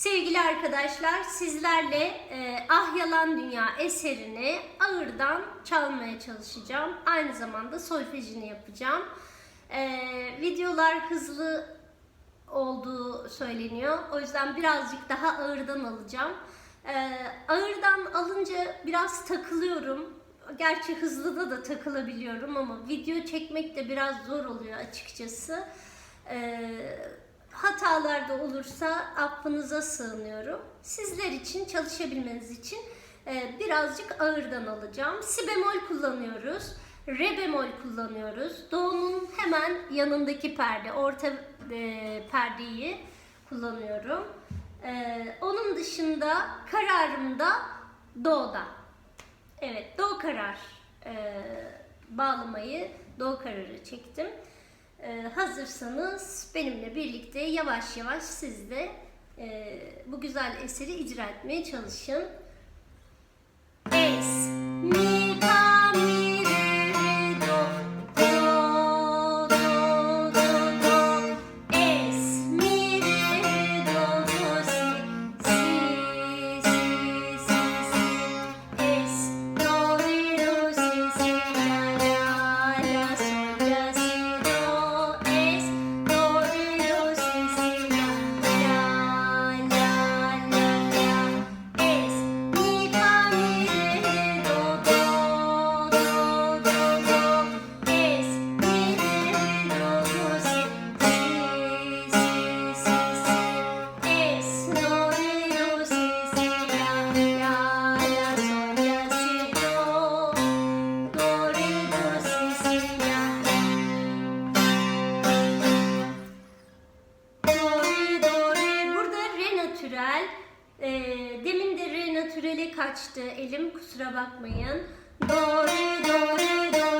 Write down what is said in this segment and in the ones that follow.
Sevgili arkadaşlar sizlerle e, Ah Yalan Dünya eserini ağırdan çalmaya çalışacağım. Aynı zamanda solfejini yapacağım. E, videolar hızlı olduğu söyleniyor. O yüzden birazcık daha ağırdan alacağım. E, ağırdan alınca biraz takılıyorum. Gerçi hızlıda da takılabiliyorum ama video çekmek de biraz zor oluyor açıkçası. Eee hatalar da olursa affınıza sığınıyorum. Sizler için çalışabilmeniz için e, birazcık ağırdan alacağım. Si bemol kullanıyoruz. Re bemol kullanıyoruz. Do'nun hemen yanındaki perde, orta e, perdeyi kullanıyorum. E, onun dışında kararımda Do'da. Evet, Do karar bağlamayı, Do kararı çektim. Ee, hazırsanız benimle birlikte yavaş yavaş siz de e, bu güzel eseri icra etmeye çalışın. Ace. kaçtı elim kusura bakmayın. Doğru doğru doğru.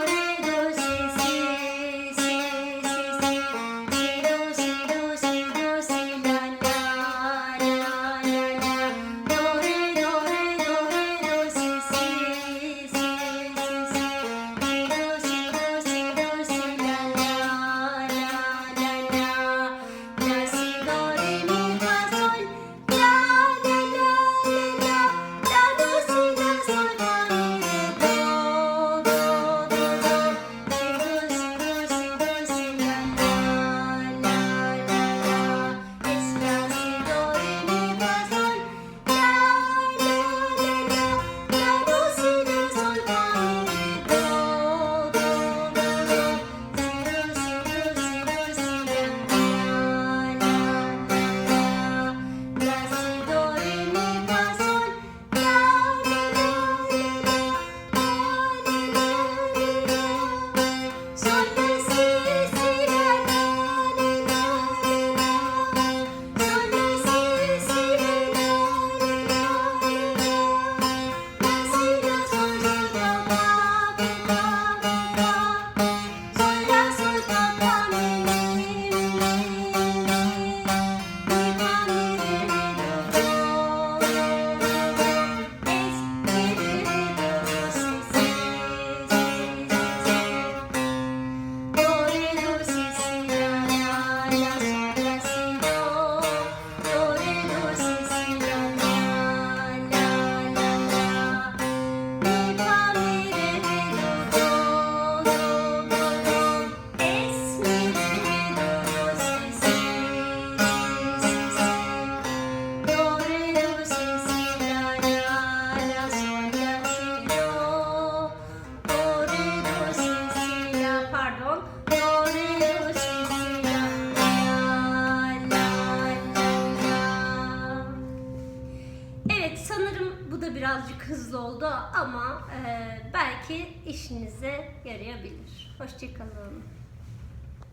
birazcık hızlı oldu ama e, belki işinize yarayabilir. Hoşçakalın.